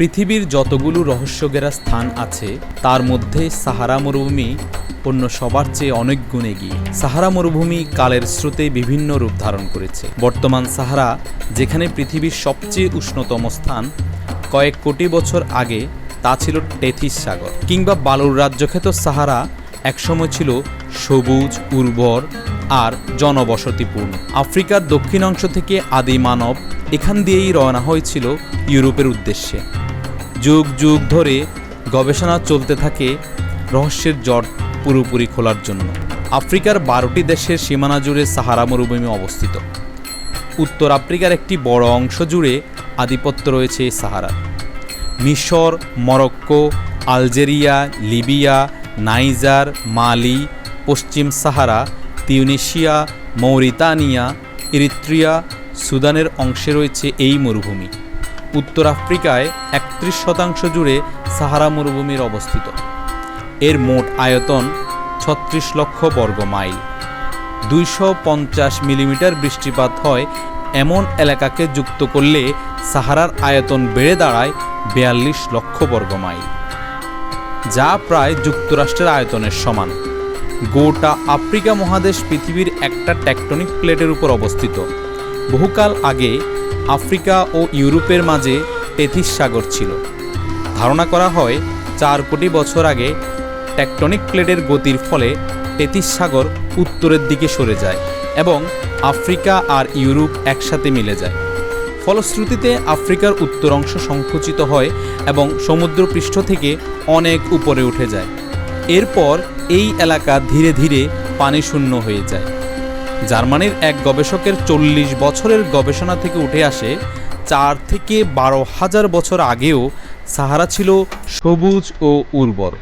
পৃথিবীর যতগুলো রহস্যঘেরা স্থান আছে, তার মধ্যে সাহারা মরুভূমি অন্য সবার চেয়ে অনেক গুণ এগিয়ে। সাহারা মরুভূমি কালের স্রোতে বিভিন্ন রূপ ধারণ করেছে। বর্তমান সাহারা, যেখানে পৃথিবীর সবচেয়ে উষ্ণতম স্থান, কয়েক কোটি বছর আগে তা ছিল টেথিস সাগর, কিংবা বালুর রাজ্যখ্যাত সাহারা একসময় ছিল সবুজ, উর্বর আর জনবসতিপূর্ণ। আফ্রিকার দক্ষিণ অংশ থেকে আদি মানব এখান দিয়েই রওনা হয়েছিল ইউরোপের উদ্দেশ্যে। যুগ যুগ ধরে গবেষণা চলতে থাকে রহস্যের জট পুরোপুরি খোলার জন্য। আফ্রিকার বারোটি দেশের সীমানা জুড়ে সাহারা মরুভূমি অবস্থিত। উত্তর আফ্রিকার একটি বড় অংশ জুড়ে আধিপত্য রয়েছে এই সাহারার। মিশর, Morocco, Algeria, Libya, Niger, Mali, পশ্চিম সাহারা, তিউনেশিয়া, মৌরিতানিয়া, ইরিত্রিয়া, সুদানের অংশে রয়েছে এই মরুভূমি। উত্তর আফ্রিকায় একত্রিশ শতাংশ জুড়ে সাহারা মরুভূমির অবস্থিত। এর মোট আয়তন ছত্রিশ লক্ষ বর্গ মাইল। দুইশো পঞ্চাশ মিলিমিটার বৃষ্টিপাত হয় এমন এলাকাকে যুক্ত করলে সাহারার আয়তন বেড়ে দাঁড়ায় বিয়াল্লিশ লক্ষ বর্গ মাইল, যা প্রায় যুক্তরাষ্ট্রের আয়তনের সমান। গোটা আফ্রিকা মহাদেশ পৃথিবীর একটা টেকটনিক প্লেটের উপর অবস্থিত। বহুকাল আগে আফ্রিকা ও ইউরোপের মাঝে তেথিস সাগর ছিল। ধারণা করা হয়, চার কোটি বছর আগে টেকটনিক প্লেটের গতির ফলে তেথিস সাগর উত্তরের দিকে সরে যায় এবং আফ্রিকা আর ইউরোপ একসাথে মিলে যায়। ফলশ্রুতিতে আফ্রিকার উত্তর অংশ সংকুচিত হয় এবং সমুদ্রপৃষ্ঠ থেকে অনেক উপরে উঠে যায়। এরপর এই এলাকা ধীরে ধীরে পানি শূন্য হয়ে যায়। জার্মানির এক গবেষকের চল্লিশ বছরের গবেষণা থেকে উঠে আসে, চার থেকে বারো হাজার বছর আগেও সাহারা ছিল সবুজ ও উর্বর।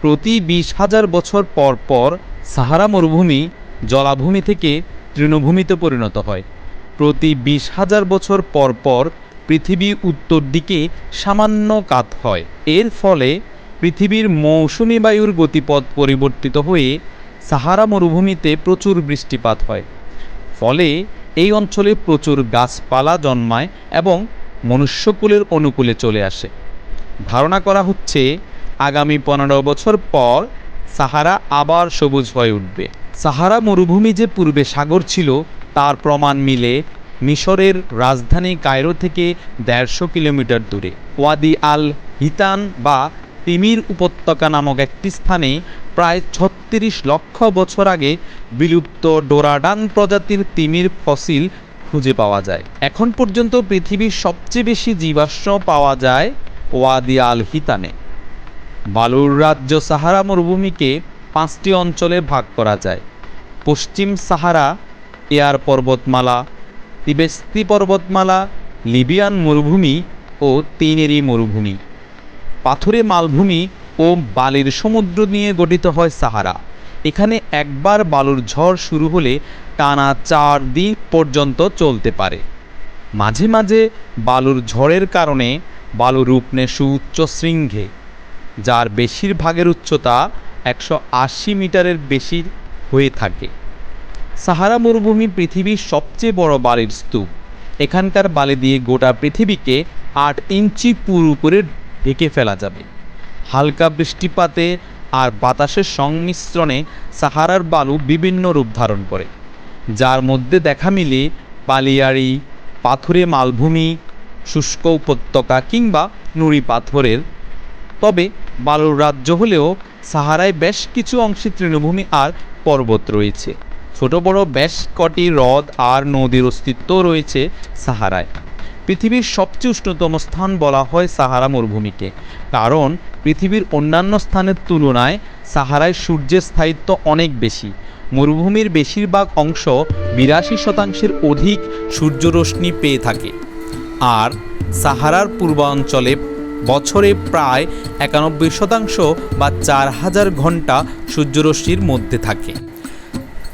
প্রতি বিশ হাজার বছর পর পর সাহারা মরুভূমি জলাভূমি থেকে তৃণভূমিতে পরিণত হয়। প্রতি বিশ হাজার বছর পর পর পৃথিবী উত্তর দিকে সামান্য কাত হয়। এর ফলে পৃথিবীর মৌসুমি বায়ুর গতিপথ পরিবর্তিত হয়ে সাহারা মরুভূমিতে প্রচুর বৃষ্টিপাত হয়। ফলে এই অঞ্চলে প্রচুর গাছপালা জন্মায় এবং মনুষ্যকুলের অনুকূলে চলে আসে। ধারণা করা হচ্ছে, আগামী পনেরো বছর পর সাহারা আবার সবুজ হয়ে উঠবে। সাহারা মরুভূমি যে পূর্বে সাগর ছিল, তার প্রমাণ মিলে মিশরের রাজধানী কায়রো থেকে দেড়শো কিলোমিটার দূরে। ওয়াদি আল হিতান বা তিমির উপত্যকা নামক একটি স্থানে প্রায় ছত্রিশ লক্ষ বছর আগে বিলুপ্ত ডোরাডান প্রজাতির তিমির ফসিল খুঁজে পাওয়া যায়। এখন পর্যন্ত পৃথিবীর সবচেয়ে বেশি জীবাশ্ম পাওয়া যায় ওয়াদি আল হিতানে বালুর রাজ্য সাহারা মরুভূমিকে পাঁচটি অঞ্চলে ভাগ করা যায়। পশ্চিম সাহারা, এয়ার পর্বতমালা, তিবেস্তি পর্বতমালা, লিবিয়ান মরুভূমি ও তিনেরি মরুভূমি। পাথুরে মালভূমি ও বালির সমুদ্র নিয়ে গঠিত হয় সাহারা। এখানে একবার বালুর ঝড় শুরু হলে টানা চার দিন পর্যন্ত চলতে পারে। মাঝে মাঝে বালুর ঝড়ের কারণে বালু রূপ নেয় সুউচ্চ শৃঙ্গে, যার বেশিরভাগের উচ্চতা একশো আশি মিটারের বেশি হয়ে থাকে। সাহারা মরুভূমি পৃথিবীর সবচেয়ে বড় বালির স্তূপ। এখানকার বালি দিয়ে গোটা পৃথিবীকে আট ইঞ্চি পুরোপুরি ঢেকে ফেলা যাবে। হালকা বৃষ্টিপাতে আর বাতাসের সংমিশ্রণে সাহারার বালু বিভিন্ন রূপ ধারণ করে। যার মধ্যে দেখা মিলে পালিয়ারি, পাথুরে মালভূমি, শুষ্ক উপত্যকা কিংবা নুড়ি পাথরের। তবে বালুর রাজ্য হলেও সাহারায় বেশ কিছু অংশে তৃণভূমি আর পর্বত রয়েছে। ছোট বড় বেশ কটি হ্রদ আর নদীর অস্তিত্ব রয়েছে সাহারায়। পৃথিবীর সবচেয়ে উষ্ণতম স্থান বলা হয় সাহারা মরুভূমিকে। কারণ পৃথিবীর অন্যান্য স্থানের তুলনায় সাহারায় সূর্যের স্থায়িত্ব অনেক বেশি। মরুভূমির বেশিরভাগ অংশ বিরাশি শতাংশের অধিক সূর্যরশ্মি পেয়ে থাকে। আর সাহারার পূর্বাঞ্চলে বছরে প্রায় একানব্বই শতাংশ বা চার হাজার ঘণ্টা সূর্যরশ্মির মধ্যে থাকে।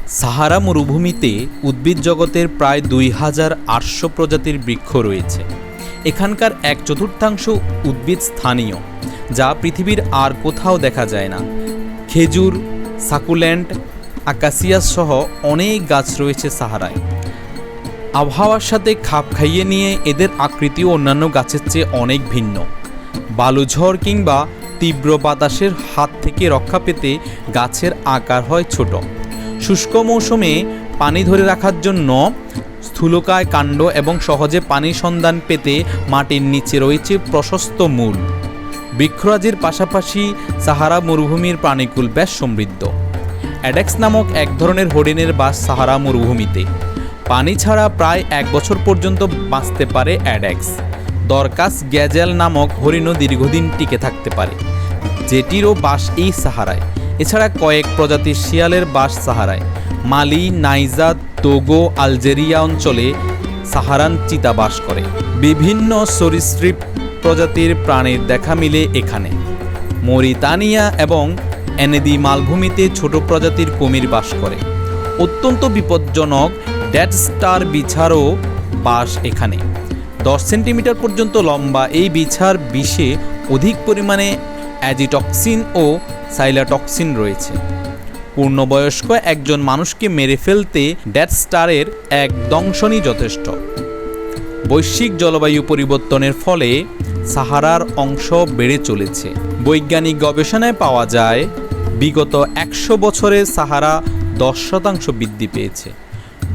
সাহারা মরুভূমিতে উদ্ভিদ জগতের প্রায় দুই হাজার আটশো প্রজাতির বৃক্ষ রয়েছে। এখানকার এক চতুর্থাংশ উদ্ভিদ স্থানীয়, যা পৃথিবীর আর কোথাও দেখা যায় না। খেজুর সাকুল্যান্ড আকাসিয়াস সহ অনেক গাছ রয়েছে সাহারায়। আবহাওয়ার সাথে খাপ খাইয়ে নিয়ে এদের আকৃতিও অন্যান্য গাছের চেয়ে অনেক ভিন্ন। বালুঝড় কিংবা তীব্র বাতাসের হাত থেকে রক্ষা পেতে গাছের আকার হয় ছোট। শুষ্ক মৌসুমে পানি ধরে রাখার জন্য স্থূলকায় কাণ্ড এবং সহজে পানির সন্ধান পেতে মাটির নিচে রয়েছে প্রশস্ত মূল। বৃক্ষরাজির পাশাপাশি সাহারা মরুভূমির প্রাণীকুল বেশ সমৃদ্ধ। অ্যাডেক্স নামক এক ধরনের হরিণের বাস সাহারা মরুভূমিতে। পানি ছাড়া প্রায় এক বছর পর্যন্ত বাঁচতে পারে অ্যাডেক্স। দরকাস গ্যাজেল নামক হরিণও দীর্ঘদিন টিকে থাকতে পারে। যেটিরও বাস এই সাহারায়। এছাড়া কয়েক প্রজাতির শিয়ালের বাস সাহারায় মালি নাইজা তোগো, আলজেরিয়া অঞ্চলে সাহারান চিতা বাস করে। বিভিন্ন সরীসৃপ প্রজাতির প্রাণীর দেখা মিলে এখানে। মরিতানিয়া এবং এনেদি মালভূমিতে ছোট প্রজাতির কুমির বাস করে। অত্যন্ত বিপজ্জনক ড্যাট স্টার বিছারও বাস এখানে। দশ সেন্টিমিটার পর্যন্ত লম্বা এই বিছার বিষে অধিক পরিমাণে অ্যাজিটক্সিন ও সাইলাটক্সিন রয়েছে। পূর্ণবয়স্ক একজন মানুষকে মেরে ফেলতে ডেড স্টারের এক দংশনই যথেষ্ট। বৈশ্বিক জলবায়ু পরিবর্তনের ফলে সাহারার অংশ বেড়ে চলেছে। বৈজ্ঞানিক গবেষণায় পাওয়া যায়, বিগত একশো বছরে সাহারা দশ শতাংশ বৃদ্ধি পেয়েছে।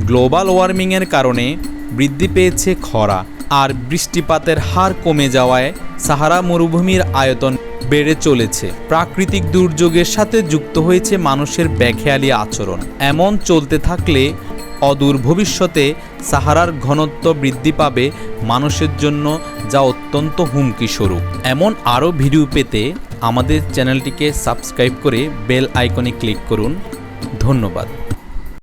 গ্লোবাল ওয়ার্মিংয়ের কারণে বৃদ্ধি পেয়েছে খরা। আর বৃষ্টিপাতের হার কমে যাওয়ায় সাহারা মরুভূমির আয়তন বেড়ে চলেছে। প্রাকৃতিক দুর্যোগের সাথে যুক্ত হয়েছে মানুষের ব্যাখেয়ালি আচরণ। এমন চলতে থাকলে অদূর ভবিষ্যতে সাহারার ঘনত্ব বৃদ্ধি পাবে মানুষের জন্য যা অত্যন্ত হুমকি স্বরূপ এমন আরও ভিডিও পেতে আমাদের চ্যানেলটিকে সাবস্ক্রাইব করে বেল আইকনে ক্লিক করুন। ধন্যবাদ।